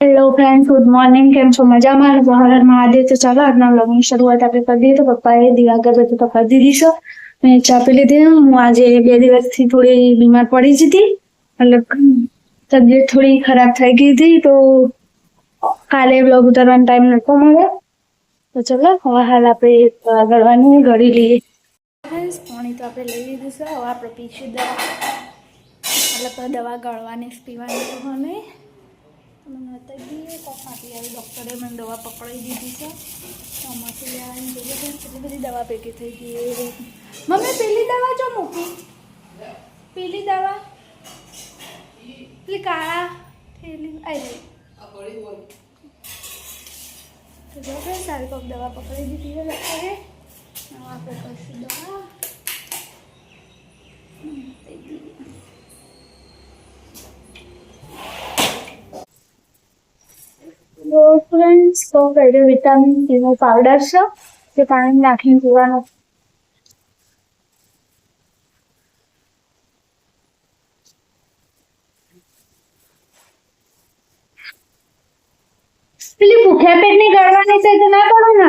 Hello friends good morning કેમ છો? મજામાં? બહાર મહાદેવ. તો ચાલો આજના વ્લોગની શરૂઆત આપણે કરી દઈએ. તો પપ્પાએ દીવા અગરબત્તી તો કરી દીધી છે. મેં ચા પી લીધી હું આજે બે દિવસથી થોડી બીમાર પડી જ હતી. મતલબ તબિયત થોડી ખરાબ થઈ ગઈ હતી. તો કાલે બ્લોગ ઉતારવાનો ટાઈમ નતો મળ્યો. તો ચલો, હવે હાલ આપણે ગળવાની ઘડી લઈએ. ફ્રેન્ડ્સ પાણી તો આપણે લઈ લીધું છે. હવે આપણે પીશું દવા. મતલબ દવા ગળવાની, પીવાની તો મને મને અત્યારે કોક આપી આવી. ડૉક્ટરે મને દવા પકડાવી દીધી છે. આમાંથી લેવાની જોઈએ છે કેટલી બધી દવા ભેગી થઈ ગઈ મમ્મી, પેલી દવા જો મૂકી. પેલી દવા. પેલી કાળા થેલી. આવી તો સારી કોક દવા પકડાવી દીધી છે ડૉક્ટરે આપણે કરશું દવા હમ, થઈ ગઈ. તો તો પહેલું વિટામિન સીનો પાવડર છે તે પાણી નાખીને પીવાનો પેલી ભૂખ્યા પેટની ગળવાની છે તો ના કરો ને.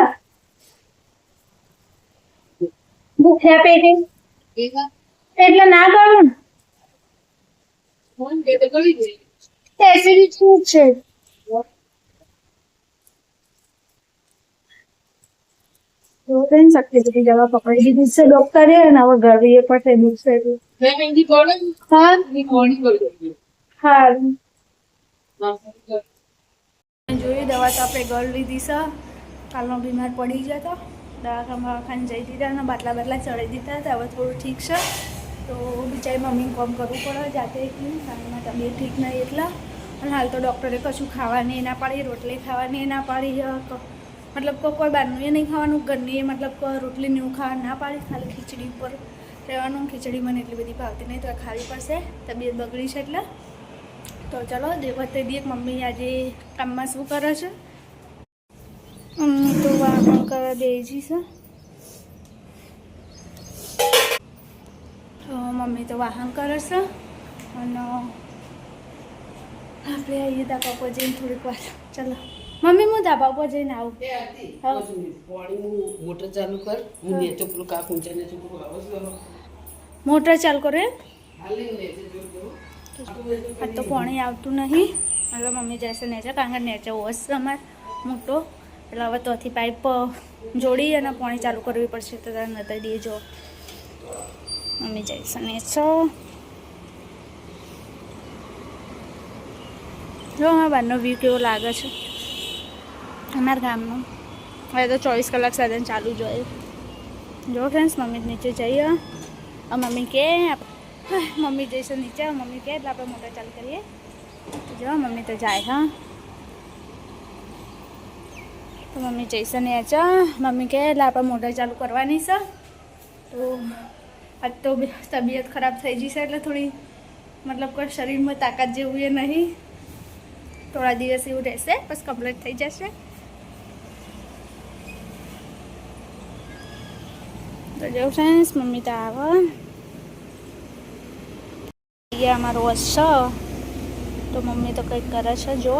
ભૂખ્યા પેટ. એટલે ના ગળું ને. એસિડિટી છે. તો ફ્રેન્ડ્સ આટલી બધી દવા પકડી દીધી છે ડોક્ટરે અને હવે ગળવીએ પણ થઈ દિવસે હા. હા. જોયું દવા તો આપણે ગળ લીધી છે. કાલનો બીમાર પડી ગયો હતો દવાખાના ખાને જઈ દીધા અને બાટલા બાટલા ચડાવી દીધા હતા. હવે થોડું ઠીક છે. તો બિચારી મમ્મીને કામ કરવું પડે જાતે એકલી તબિયત ઠીક નહીં એટલા. અને હાલ તો ડૉક્ટરે કશું ખાવાની ના પાડી રોટલી ખાવાની ના પાડી. મતલબ કે કોઈ બહારનું એ નહીં ખાવાનું, ઘરની એ મતલબ કે રોટલી ને એવું ખાવા ના પાડી, ખાલી ખીચડી ઉપર રહેવાનું, ખીચડી મને એટલી બધી ભાવતી નહીં, તો ખાવી પડશે, તબિયત બગડી છે એટલે. તો ચલો દેવતે દીક મમ્મી આજે કામમાં શું કરે છે? મમ્મી તો વાહન કરવા બેજી છે. તો મમ્મી તો વાહન કરે છે. અને આપણે આવીએ તા પપ્પા જઈને થોડીક વાર. ચલો. મમ્મી હું ધાબા પર જઈને આવું. હા. મોટર ચાલુ કર. હું નેચો પેલું કાપ ઊંચા નેચો મોટર ચાલુ કરે આ તો પાણી આવતું નહીં. એટલે મમ્મી જશે નેચે કારણ કે નેચે ઓસ અમાર મોટો. એટલે હવે તોથી પાઇપ જોડી અને પાણી ચાલુ કરવી પડશે તો તારે નતા દેજો મમ્મી જઈશે નેચો. જો અમારા બહારનો વ્યૂ કેવો લાગે છે? અમારા ગામનું હવે તો ચોવીસ કલાક સાધન ચાલુ જ જો ફ્રેન્ડ્સ મમ્મી નીચે જઈએ મમ્મી કે મમ્મી જઈશું નીચે મમ્મી કે, એટલે આપણે મોટર ચાલુ કરીએ. જો, મમ્મી તો જાય, હા. તો મમ્મી જઈશે નીચે મમ્મી કે, એટલે આપણે મોટર ચાલુ કરવાની છે. તો આજ તો તબિયત ખરાબ થઈ જશે એટલે થોડી મતલબ કે શરીરમાં તાકાત જેવું એ નહીં. થોડા દિવસ એવું રહેશે, બસ કમ્પ્લીટ થઈ જશે. જો ફ્રેન્ડ્સ મમ્મી તો આવે અમારો વસ છે તો મમ્મી તો કંઈક કરે છે જો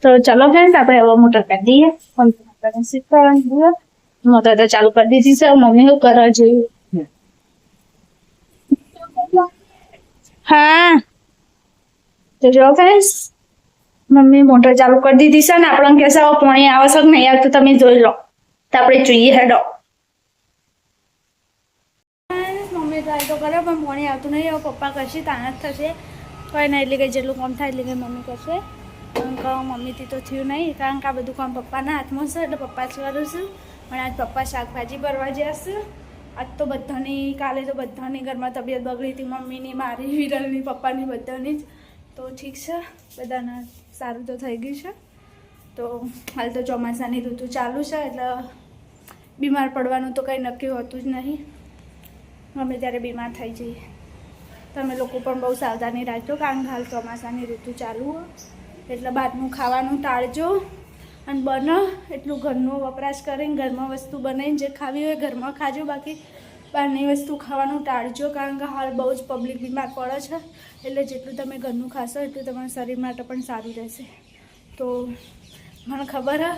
તો ચાલો ફ્રેન્ડ આપણે હવે મોટર કરી દઈએ મોટર તો ચાલુ કરી દીધી છે મમ્મી શું કરે જોઈએ હા તો જો ફ્રેન્ડ્સ મમ્મી મોટર ચાલુ કરી દીધી છે ને આપણને કહેશે હવે પાણી આવે છે નહીં આવતું તમે જોઈ લો. તો આપણે જોઈએ હેડો. મમ્મી ટ્રાય તો કરે પણ પાણી આવતું નહીં, હવે પપ્પા કરશે, તાના જ થશે. કોઈ નહીં, એટલે કે જેટલું કામ થાય એટલે કે મમ્મી કરશે. કારણ કે મમ્મીથી તો થયું નહીં, કારણ કે આ બધું કામ પપ્પાના હાથમાં છે, એટલે પપ્પા જ કરું છું પણ આજ પપ્પા શાકભાજી ભરવા જશે આજ તો બધાની, કાલે તો બધાની ઘરમાં તબિયત બગડી હતી, મમ્મીની, મારી, વિરલની, પપ્પાની બધાની જ. તો ઠીક છે, બધાના સારું તો થઈ ગયું છે. તો હાલ તો ચોમાસાની ઋતુ ચાલુ છે, એટલે બીમાર પડવાનું તો કંઈ નક્કી હોતું જ નહીં. ગમે ત્યારે બીમાર થઈ જઈએ. તમે લોકો પણ બહુ સાવધાની રાખજો કારણ કે હાલ ચોમાસાની ઋતુ ચાલુ એટલે બહારનું ખાવાનું ટાળજો અને બને એટલું ઘરનો વપરાશ કરીને ઘરમાં વસ્તુ બનાવીને જે ખાવી હોય ઘરમાં ખાજો. બાકી બહારની વસ્તુ ખાવાનું ટાળજો, કારણ કે હાલ બહુ જ પબ્લિક બીમાર પડે છે. એટલે જેટલું તમે ઘરનું ખાશો એટલું તમારા શરીર માટે પણ સારું રહેશે. તો મને ખબર હે,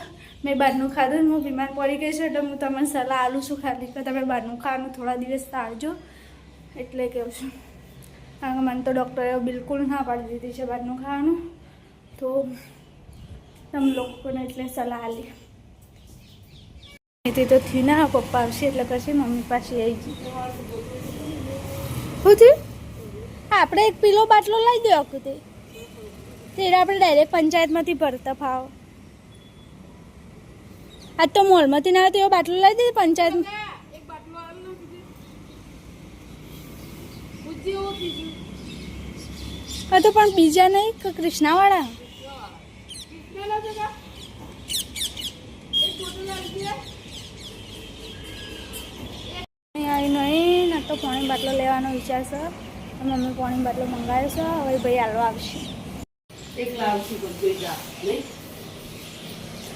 મેં બહારનું ખાધું હું બીમાર પડી ગઈ છું, એટલે હું તમને સલાહ આલું છું ખાલી કે તમે બહારનું ખાવાનું થોડા દિવસ ટાળજો. એટલે કહું છું. કારણ કે મને તો ડૉક્ટરે બિલકુલ ના પાડી દીધી છે બહારનું ખાવાનું. તો તમે લોકોને એટલે સલાહ આલી તે તો થયું. ના પપ્પા આવશે એટલે પછી મમ્મી પાસે આવી ગઈ. શું થયું? આપણે એક પીલો બાટલો લઈ આખું તે. આપણે ડાયરેક્ટ પંચાયતમાંથી ભરતા ફાવ. આજ તો મોલમાંથી ના તો એવો બાટલો લઈ દે પંચાયત. હા તો પણ બીજા નહીં કૃષ્ણાવાળા. પાણી બાટલો લેવાનો વિચાર છે. મમ્મી પાણી બાટલો મંગાવ્યો છે. હવે ભાઈ હાલવા આવશે.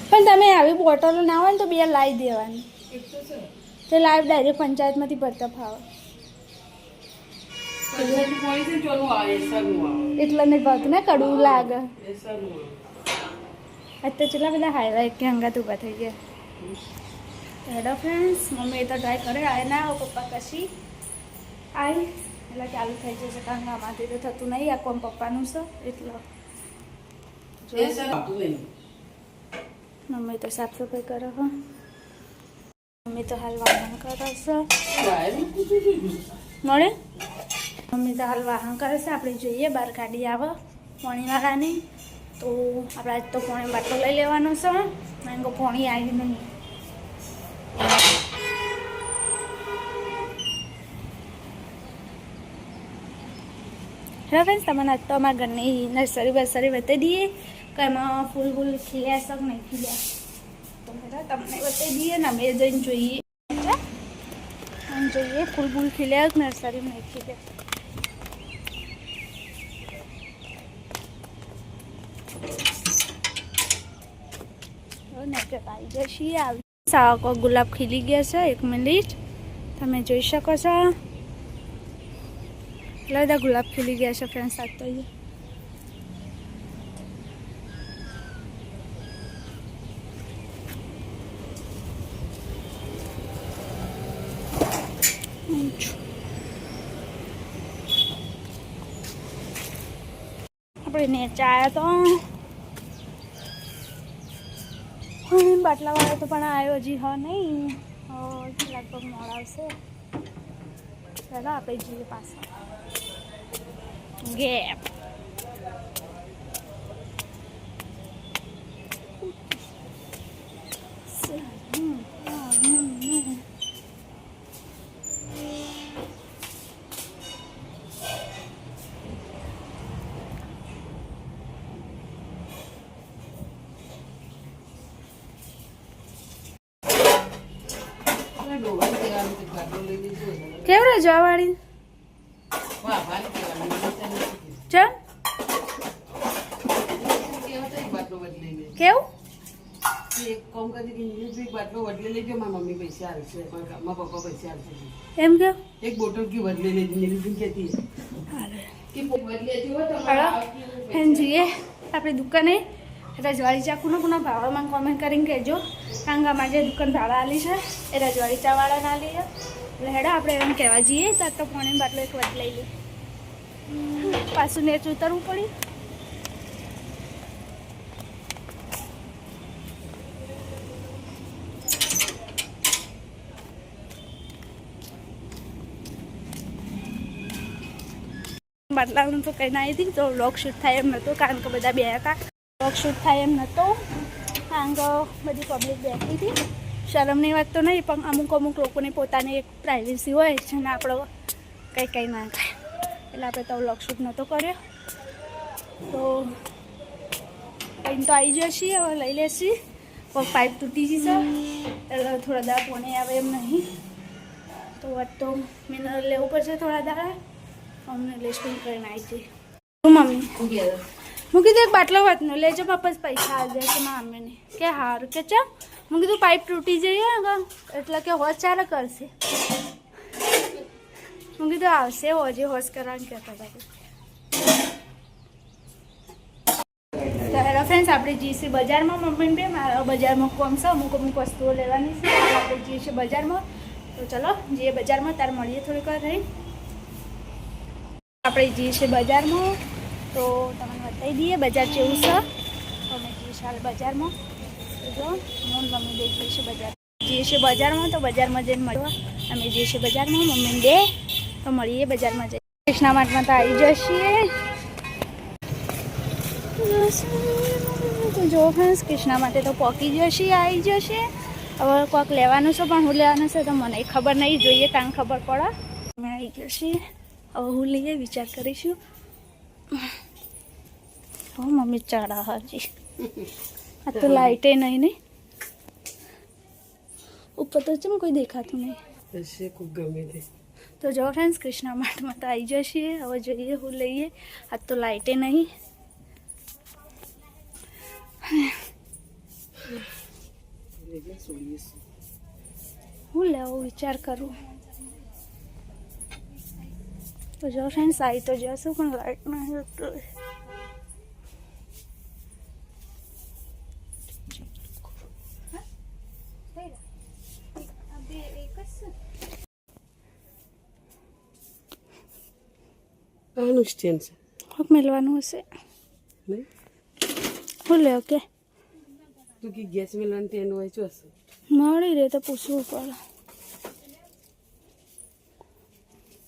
પણ તમે આવી બોટલો ના હોય ને તો બે લાવી દેવાની. તો લાઈવ ડાયરેક્ટ પંચાયતમાંથી ભરતા ફાવે. એટલે નહીં ભાવતું ને કડવું લાગે. અત્યારે કેટલા બધા હાઈલાઇટ કે હંગાત ઊભા થઈ ગયા. હેડો ફ્રેન્ડ્સ મમ્મી એ તો ટ્રાય કરે. આવે ના પપ્પા કશી. આય એટલે ચાલુ થઈ જશે કારણ કે આમાંથી તો થતું નહીં આ કોમ પપ્પાનું છે એટલે મમ્મી તો સાફ સફાઈ કરો હો. મમ્મી તો હાલ વાહન કરશે છે. મળે? મમ્મી તો હાલ વાહન કરે છે આપણે જોઈએ બહાર ગાડી આવે પોણીવાળાની. તો આપણે આજ તો પોણી બાટલો લઈ લેવાનો છે કારણ કે પોણી આવી નહીં. હેલો ફ્રેન્ડ્સ તમારા તો અમારા ઘરની નર્સરી બર્સરી બતાવી દઈએ. કે એમાં ફૂલ ફૂલ ખીલ્યા શક નહીં ખીલ્યા. તો તમને બતાવી દઈએ ને, અમે જઈને જોઈએ. જોઈએ, ફૂલ ફૂલ ખીલ્યા નર્સરીમાં નહીં ખીલ્યા. આવી જશે ગુલાબ ખીલી ગયા છે, એક મિનિટ. તમે જોઈ શકો છો. એટલા બધા ગુલાબ ખીલી ગયા છે ફ્રેન્ડ્સ આજ તો આપણે નેચા આવ્યા તો. બાટલાવાળો તો પણ આવ્યો હજી, હા નહીં? લગભગ મોડ આવશે. ચાલો, આપણે જઈએ પાછા. ગેપ એટલે ડોહાને એમ કે? એક બોટલ કી બદલે લે નીલિન કહેતી એમ જોઈએ આપણી દુકાને રજવાડી ચા કુના કુના ભાવમાં કોમેન્ટ કરીને કહેજો. કાંગા કે દુકાન ભાડા આલી છે એ રજવાડી ચાવાળાને આલી છે. એટલે હેડા આપણે એમ કહેવા જઈએ. તો પોણે બાટલો એક વધ લઈ લઈએ પાછું નેચ ઉતરવું પડ્યું બાટલાનું તો કંઈ ના હતી. તો વ્લોગ શૂટ થાય એમ નહોતો કારણ કે બધા બે હતા. વ્લોગ શૂટ થાય એમ નહોતો કારણ કે બધી પબ્લિક બેઠી હતી. શરમની વાત તો નહીં, પણ અમુક અમુક લોકોને પોતાની એક પ્રાઇવેસી હોય છે ને આપણો કંઈ કંઈ ના થાય. એટલે આપણે તો વ્લોગ શૂટ નહોતો કર્યો. તો કંઈ તો આવી જશે, હવે લઈ લેશી. પગ પાઇપ તૂટી જશે. એટલે થોડા દાડા પોણે આવે એમ નહીં. તો વાત તો મિનરલ લેવું પડશે થોડા દાડા. અમને લિસ્ટિંગ કરીને આવી જઈ મમ્મી? હું કીધું એક બાટલો વાતનું. લેજો પપ્પા પૈસા આવી જાય મારા કે સારું કે ચા? હું કીધું પાઇપ તૂટી જઈએ એટલે કે હોશ ચાલે કરશે. હું કીધું આવશે, હોજે, હોશ કરવાનું કહેતા હતા તો હેલો ફ્રેન્ડ્સ આપણે જીસી બજારમાં. મમ્મીને બે, મારા બજારમાં કોમ છે. અમુક અમુક વસ્તુઓ લેવાની છે. આપણે જઈએ છીએ બજારમાં. તો ચલો, જઈએ બજારમાં. તાર મળીએ થોડીક વાર રહી આપણે જઈએ છીએ બજારમાં. તો તમને બતાવી દઈએ, બજાર જેવું છે? અમે જઈએ છીએ બજારમાં. જો હું મમ્મી બે જઈએ છીએ બજાર. જઈએ છીએ બજારમાં, તો બજારમાં જઈને મળવા. અમે જઈએ છીએ બજારમાં મમ્મી બે. તો મળીએ બજારમાં જઈએ કૃષ્ણા માટમાં તો આવી જશે. જો ફ્રેન્ડ્સ કૃષ્ણા માટે તો પોકી જશે, આવી જશે. હવે કોક લેવાનું છે, પણ હું લેવાનું છે, તો મને ખબર નહીં, જોઈએ ત્યાં ખબર પડે. અમે આવી જશે હવે હું લઈએ વિચાર કરીશું હો મમ્મી ચડા હજી આ તો લાઇટે નહીં ને ઉપર તો ચમ કોઈ દેખાતું નહીં હશે ખૂબ ગમે તે તો જો ફ્રેન્ડ્સ કૃષ્ણા માટમાં તો આવી જશે હવે જોઈએ હું લઈએ આ તો લાઇટે નહીં એટલે છોડીએ શું. હું લેવો વિચાર કરું તો જો ને આવી તો જશું પણ લાઈટ નથી તો. આનું સ્ટેન્ડ છે. કોક મેળવાનું હશે? હું લે ઓકે. તું કે ગેસ મેળવાનું ટેન્ડ હોય હશે. મળી રહે તો પૂછવું પડે.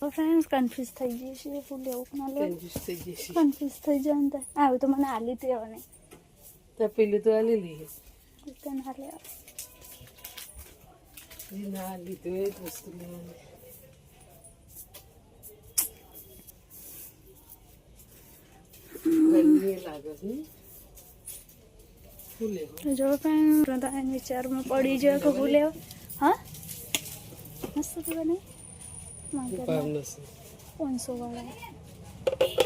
તો ફ્રેન્ડ્સ કન્ફ્યુઝ થઈ જઈએ છીએ શું લેવું ના લેવું? કન્ફ્યુઝ થઈ જશે કન્ફ્યુઝ થઈ જાય ને તો. આવ્યું તો મને આલી તે હવે તો પેલું તો આલી લઈ લઈએ તો ના લેવા ના એ વસ્તુ લેવાની છે જો પણ વિચારમાં પડી જાય કે હું લેવું? હા? મસ્ત બને? પાંચસો વાળા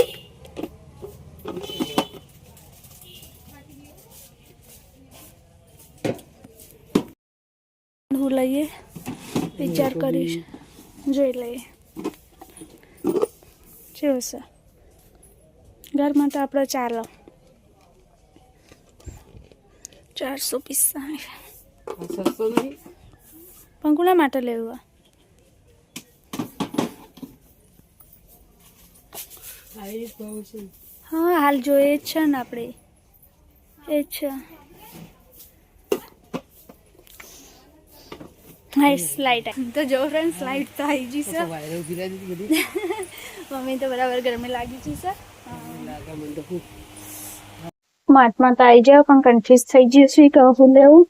હું લઈએ વિચાર કરીશ જોઈ લઈએ જેવું છે ઘરમાં તો આપણો ચાલો ચારસો પિસ્તાળીસ પણ કોના માટે લેવું આ? આ એ જ ભાવ છે હા હાલ જોઈએ જ છે ને આપણે. એ છે. હા સ્લાઇટ તો જો ફ્રેન્ડ સ્લાઇટ તો આવી ગઈ છે. મમ્મી તો બરાબર ગરમી લાગી ગઈ છે લાગે મને તો તો આવી જાય પણ કન્ફ્યુઝ થઈ ગયું છે કે હું લેવું?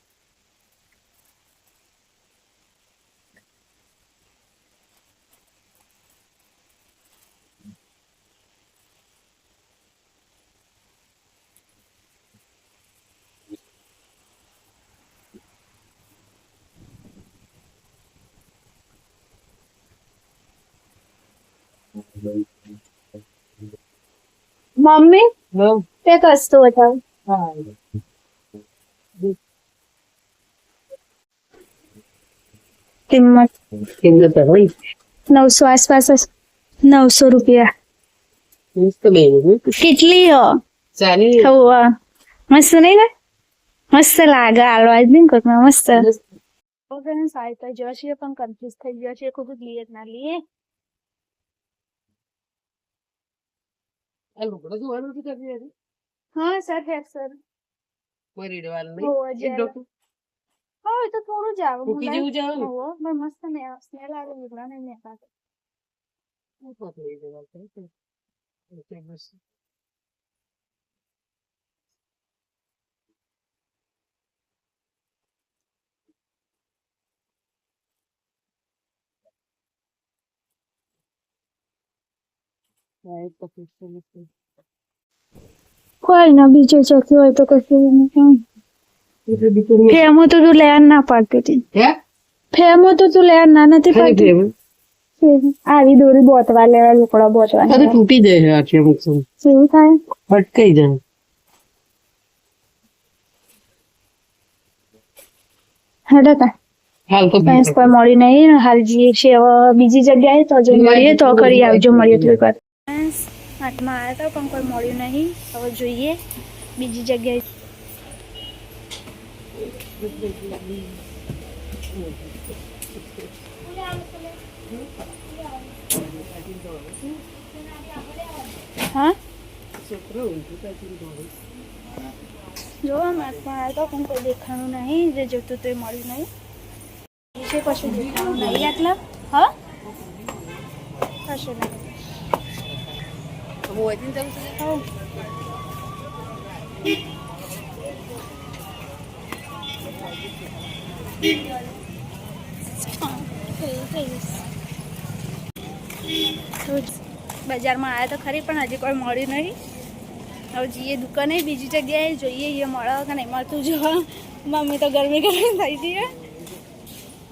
મમ્મી? તે કસતો બતાવ કિંમત? કિંમત હોય. નવસો આસપાસ જ. નવસો રૂપિયા. કેટલી હો? ચાલી મસ્ત નહીં ને? મસ્ત લાગે આલવા જ નહીં કોઈકમાં મસ્ત. સાઈ તો જશે પણ કન્ફ્યુઝ થઈ જશે ખૂબ જ લીએ ના લીએ. આ લુગડો ધોવાનું નથી કરતી હતી હા સર હે સર. કોઈ રહેવાનું નહીં? હા એ તો થોડું જ આવે. ફૂટી જેવું જ આવે ને? મસ્ત ને સ્મેલ આવે લીમડા ને ને લાગે હું પોત લઈ જવા છે તો. એટલે બસ. હા, એક તકલીફ તો નથી. કોઈ ના બીજો ચોખ્યો હોય તો કશું એટલે ફેમો તો તું લેવા ના પાડતી હતી ફેમો તો તું લેવા ના નથી પાડતી આવી દોરી બોતવા લેવા લુકડા બોતવા અરે તૂટી જાય છે આખી અમુક સમય શું થાય અટકાઈ જાય હેડો તા હાલ તો ફ્રેન્ડ્સ કોઈ મળી નહીં હાલ જઈએ છે બીજી જગ્યાએ તો જો મળીએ તો કરી આવજો મળીએ તો વાર ફ્રેન્ડ્સ હાથમાં આવ્યા હતા, પણ કોઈ મળ્યું નહીં. હવે જોઈએ. બીજી જગ્યાએ. હા? જો હાથમાં આવ્યા તો પણ કોઈ દેખાણું નહીં. જે જોતું તે મળ્યું નહીં. છે કશું નહીં. આટલા? હા? કશું નહીં. હઉ. હા, થઈ ગઈશ. તો જ બજારમાં આવ્યા તો ખરી પણ હજી કોઈ મળ્યું નહીં હવે જઈએ દુકાને બીજી જગ્યાએ જોઈએ એ મળે કે નહીં મળતું જો મમ્મી તો ગરમી ગરમી થઈ જઈએ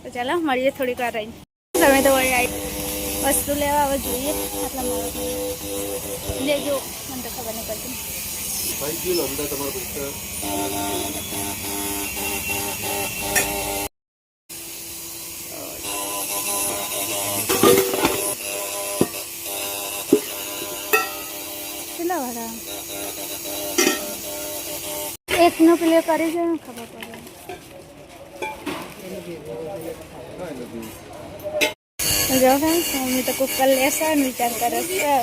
તો ચાલો મળીએ થોડીક વાર રહીને તમે તો વળી આવી વસ્તુ લેવા હવે જોઈએ. આટલા મારો લેજો મને તો ખબર નહીં પડતી. કેટલા વાળા? એકનો પેલો કરી છે ખબર પડે. જો ફ્રેન્ડ્સ મમ્મી તો કુકર લેશે ને વિચાર કરે છે.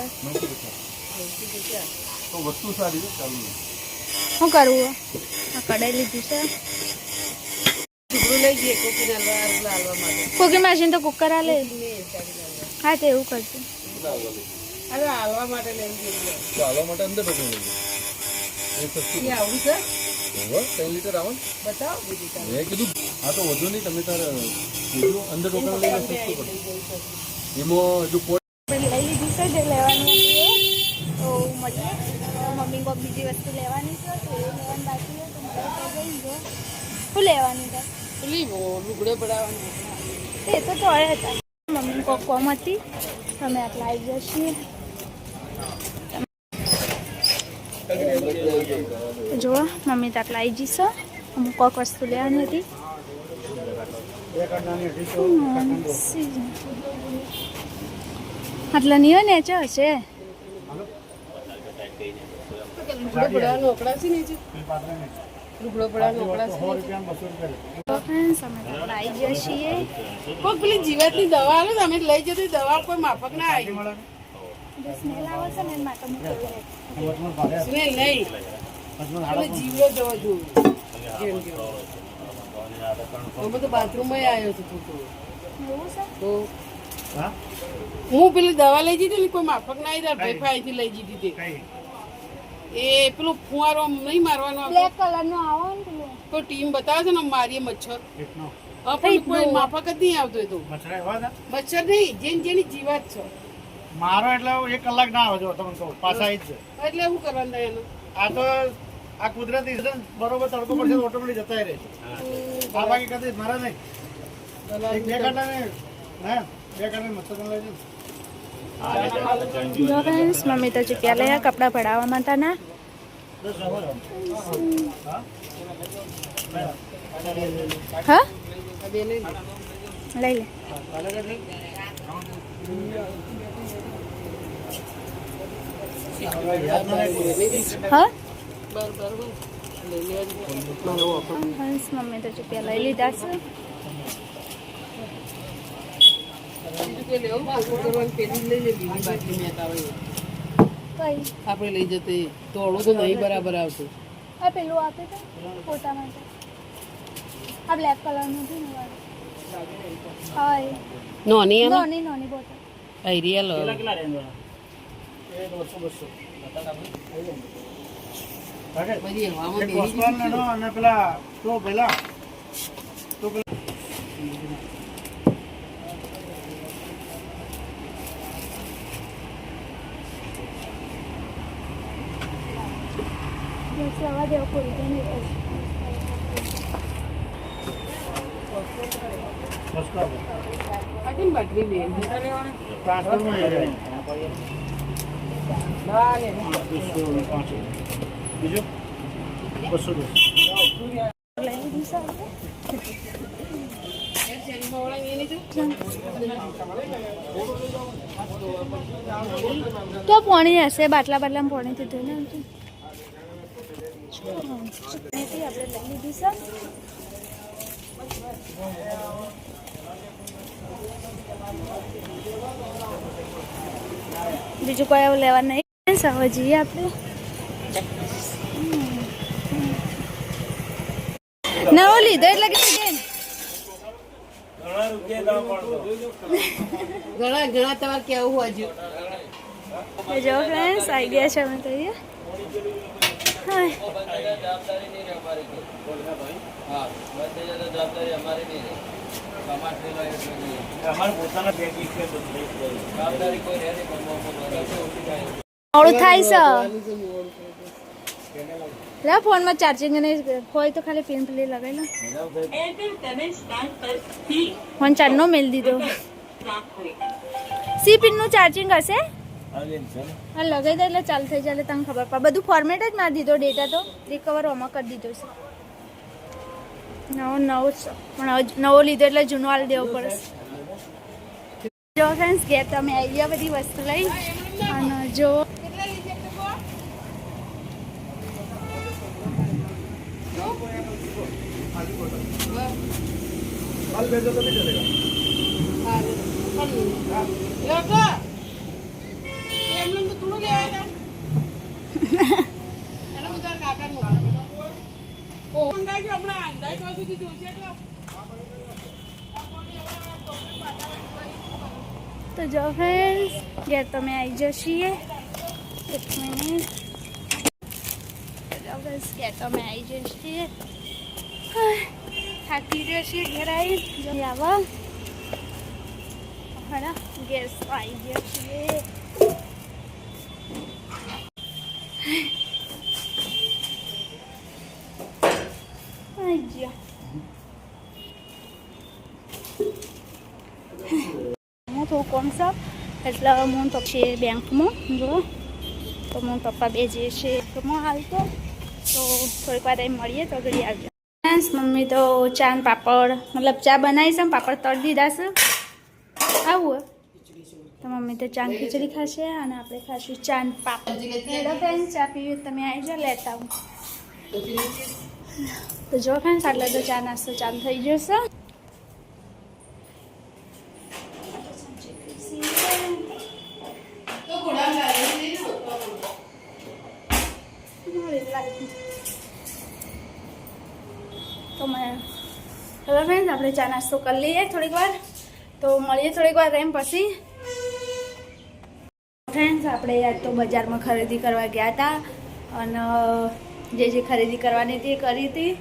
વસ્તુ સારી છે ચાલુ. શું કરવું? આ કડાઈ લીધું છે. ટુકડું લઈ જઈએ કોકીને હલવા હલવા હલવા માટે. કુકર મશીન તો કુકર આ લે હા તો એવું કરશું. અરે હાલવા માટે લઈ જઈએ. ચાલવા માટે અંદર ઢોકળું લઈ એ સસ્તું આવડું છે? બતાવો. મેં કીધું તો વધુ નહીં તમે તારે કીધું અંદર ઢોકળું લઈને સસ્તું પડે એમાં હજુ કોઈ લઈ લીધી છે જે લેવાની હતી તો મળીએ. મમ્મી કોઈ બીજી વસ્તુ લેવાની છે તો એ લેવાની બાકી છે તો મળે તો શું લેવાની છે? પેલી લુગડે પડાવવાની. એ તો ચોળે હતા. મમ્મી કોક કોમ હતી. અમે આટલા આવી ગયા છીએ. જુઓ મમ્મી તો આટલા આવી જઈશ અમુક કોક વસ્તુ લેવાની હતી. આટલા નહીં હોય ને ચો છે. જીવાતની દવા આવે તમે લઈ જતી દવા કોઈ માફક ના આવી. સ્મેલ આવે છે ને એના માટે મૂકેલું સ્મેલ નહીં. પેલો જીવડો જવો જોવું જેમ કે અમે તો બાથરૂમમાં આવ્યો છું તો. એવું છે તો. હું? પેલી દવા લઈ જતી ને કોઈ માફક ના આવી ભાઈ થી લઈ જતી હતી. એ પેલું ફુવારો નહીં મારવાનો. બ્લેક કલર નો આવો ને તો ટીમ બતાવે છે ને મારીએ મચ્છર. પણ કોઈ માફક જ નહીં આવતો એ તો. મચ્છર નહીં જેની જેની જીવાત છે. મારો એટલે એક કલાક ના આવે જો તમને કહું પાછા જ છે એટલે શું કરવાનું એનું? આ તો આ કુદરતી બરોબર તડકો પડશે ઓટો ઓટોમેટિક જતા રહે. આ બાકી કદી મારા નહીં. એક બે કાંટા ને હા બે ઘંટા મચ્છર લઈ જાય જો મમ્મી તો ચૂક્યા લયા કપડાં ભરાવામાં હતા ના હા? લઈ લે. હા? ફ્રેન્ડ્સ મમ્મી તો ચૂક્યા લઈ લીધા છે. આપણે લઈ જતે. તોડું તો નહીં બરાબર આવતું. આ પેલું આપે તો ફોટા માટે. આ બ્લેક કલરનું છે ને નોની નોની એમ? નાની નાની બોટલ આઈરિયા રિયલ કેટલા રેન્જ એ તો બસો. બસો બધી હવામાં બેસી વસ્તુ અને પેલા તો નહીં ના બીજું બસો દસ લઈ લીધું સારું શેરીમાં વળાય એની તો તો પોણી હશે બાટલા બાટલા પોણી દીધું ને અહીંથી આપણે લઈ લીધી છે બીજું કોઈ એવું લેવા નહીં. હવે જઈએ આપણે ઓલી લીધો એટલે કે બેન ઘણા ઘણા તમારે કેવું હજુ? એ જો ફ્રેન્ડ્સ આવી ગયા છે અમે તો મોડું થાય છે. લે ફોનમાં ચાર્જિંગ ને હોય તો ખાલી પિન પ્લે લગાવી લો. ફોન ચાર્જ નો મેલ દીધો. સી પિનનું ચાર્જિંગ હશે? હા લગાવી દે એટલે ચાલુ થઈ જાય તને ખબર પડે. બધું ફોર્મેટ જ મારી દીધો ડેટા તો રિકવર ઓમાં કરી દીધો છે. નવો નવો પણ નવો લીધો એટલે જૂનો હાલ દેવો પડશે જો ફ્રેન્ડ્સ ઘેર તમે આવી ગયા બધી વસ્તુ લઈ. અને જો કેટલા લીધે તો કહો? હાલ ભેજો તો નહીં ચલેગા લોકો, એમને તો થોડું લેવાય ને. એને હું તારા કાકાને મોકલું. ઓહો, મંગાવ્યું હમણાં, અંદાજ भेजो तो જોશે चलेगा તો જો ફ્રેન્ડ ઘેર તમે આવી જશીએ એક મિનિટ તો કે ઘેર તમે આવી જશીએ હાય, થાકી જશીએ ઘેર આવી આવા હણા ગેસ તો આવી છીએ હું થોડું કોમ સાપ એટલે હું છે બેંકમાં જો તો હું પપ્પા બે જે છે બેંકમાં હાલ તો તો થોડીક વાર અહીં મળીએ તો ઘડી આવજો. મમ્મી તો ચા ને પાપડ, મતલબ ચા બનાવીશ ને, પાપડ તળ દીધા છે. આવું તો મમ્મી તો ચા ખીચડી ખાશે અને આપણે ખાશું ચા ને પાપડ ચા પીવી તમે આવી જાઓ, લેતા હું તો જો ફ્રેન્ડ્સ આટલે તો ચા નાસ્તો ચાલુ થઈ જશે તો ઘોડામાં લાગે નહીં ને હોતો. તો મને હવે ફ્રેન્ડ આપણે ચા નાસ્તો કરી લઈએ થોડીક વાર. તો મળીએ થોડીક વાર એમ પછી. ફ્રેન્ડ્સ આપણે આજ તો બજારમાં ખરીદી કરવા ગયા હતા. અને જે જે ખરીદી કરવાની હતી એ કરી હતી.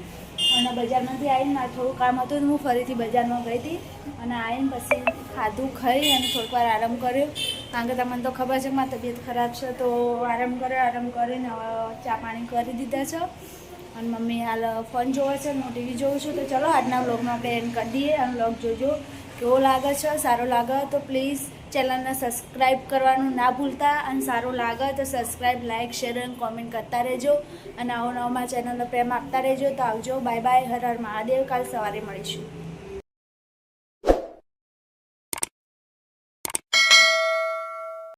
અને બજારમાંથી આવીને મારે થોડું કામ હતું હું ફરીથી બજારમાં ગઈ હતી. અને આવીને પછી ખાધું, ખાઈ અને થોડીક વાર આરામ કર્યો. કારણ કે તમને તો ખબર છે મારી તબિયત ખરાબ છે, તો આરામ કર્યો, આરામ કરીને ચા પાણી કરી દીધા છે. અને મમ્મી હાલ ફોન જોવે છે, હું ટીવી જોઉં છું. તો ચલો આજના વ્લોગમાં આપણે એન્ડ કરી દઈએ અને બ્લોગ જોજો. કેવો લાગે છે? સારો લાગે તો પ્લીઝ ચેનલને સબસ્ક્રાઈબ કરવાનું ના ભૂલતા. અને સારું લાગે તો સબસ્ક્રાઈબ લાઇક શેર અને કોમેન્ટ કરતા રહેજો. અને આવો નવામાં ચેનલનો પ્રેમ આપતા રહેજો. તો આવજો. Bye bye Har Har Mahadev. કાલ સવારે મળીશું.